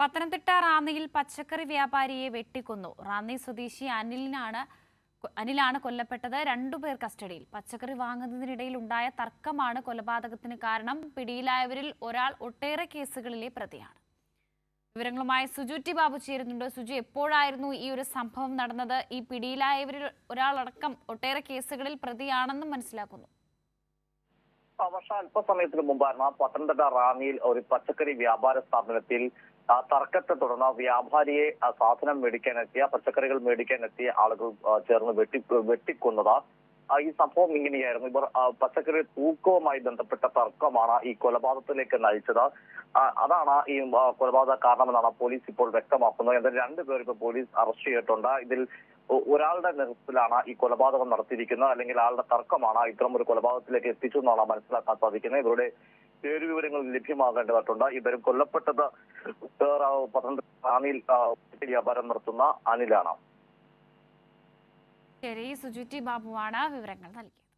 പത്തനംതിട്ട റാന്നിയിൽ പച്ചക്കറി വ്യാപാരിയെ വെട്ടിക്കൊന്നു. റാന്നി സ്വദേശി അനിലിനാണ് അനിലാണ് കൊല്ലപ്പെട്ടത്. രണ്ടുപേർ കസ്റ്റഡിയിൽ. പച്ചക്കറി വാങ്ങുന്നതിനിടയിൽ ഉണ്ടായ തർക്കമാണ് കൊലപാതകത്തിന് കാരണം. പിടിയിലായവരിൽ ഒരാൾ ഒട്ടേറെ കേസുകളിലെ പ്രതിയാണ്. വിവരങ്ങളുമായി സുജു ടി ബാബു ചേരുന്നുണ്ട്. സുജു എപ്പോഴായിരുന്നു ഈ ഒരു സംഭവം നടന്നത്? ഈ പിടിയിലായവരിൽ ഒരാളടക്കം ഒട്ടേറെ കേസുകളിൽ പ്രതിയാണെന്നും മനസ്സിലാക്കുന്നു. വർഷ അല്പസമയത്തിന് മുമ്പായിരുന്നു പത്തനംതിട്ട റാന്നിയിൽ ഒരു പച്ചക്കറി വ്യാപാര സ്ഥാപനത്തിൽ തർക്കത്തെ തുടർന്ന് വ്യാപാരിയെ സാധനം മേടിക്കാനെത്തിയ പച്ചക്കറികൾ മേടിക്കാനെത്തിയ ആളുകൾ ചേർന്ന് വെട്ടി വെട്ടിക്കൊന്നത്. ഈ സംഭവം ഇങ്ങനെയായിരുന്നു. ഇവർ പച്ചക്കറി തൂക്കവുമായി ബന്ധപ്പെട്ട തർക്കമാണ് ഈ കൊലപാതകത്തിലേക്ക് നയിച്ചത്. അതാണ് ഈ കൊലപാതക കാരണമെന്നാണ് പോലീസ് ഇപ്പോൾ വ്യക്തമാക്കുന്നത്. എന്നാൽ രണ്ടുപേർ ഇപ്പോൾ പോലീസ് അറസ്റ്റ് ചെയ്തിട്ടുണ്ട്. ഇതിൽ ഒരാളുടെ നേതൃത്വത്തിലാണ് ഈ കൊലപാതകം നടത്തിയിരിക്കുന്നത്. അല്ലെങ്കിൽ ആളുടെ തർക്കമാണ് ഇത്തരം ഒരു കൊലപാതകത്തിലേക്ക് എത്തിച്ചു എന്നാണ് മനസ്സിലാക്കാൻ സാധിക്കുന്നത്. ഇവരുടെ പേര് വിവരങ്ങൾ ലഭ്യമാകേണ്ടതായിട്ടുണ്ട്. ഇവരും കൊല്ലപ്പെട്ടത് പത്തനംതിട്ട ആ, വ്യാപാരം നടത്തുന്ന അനിലാണ്. ശരി സുജുറ്റി ബാബുവാണ് വിവരങ്ങൾ നൽകിയത്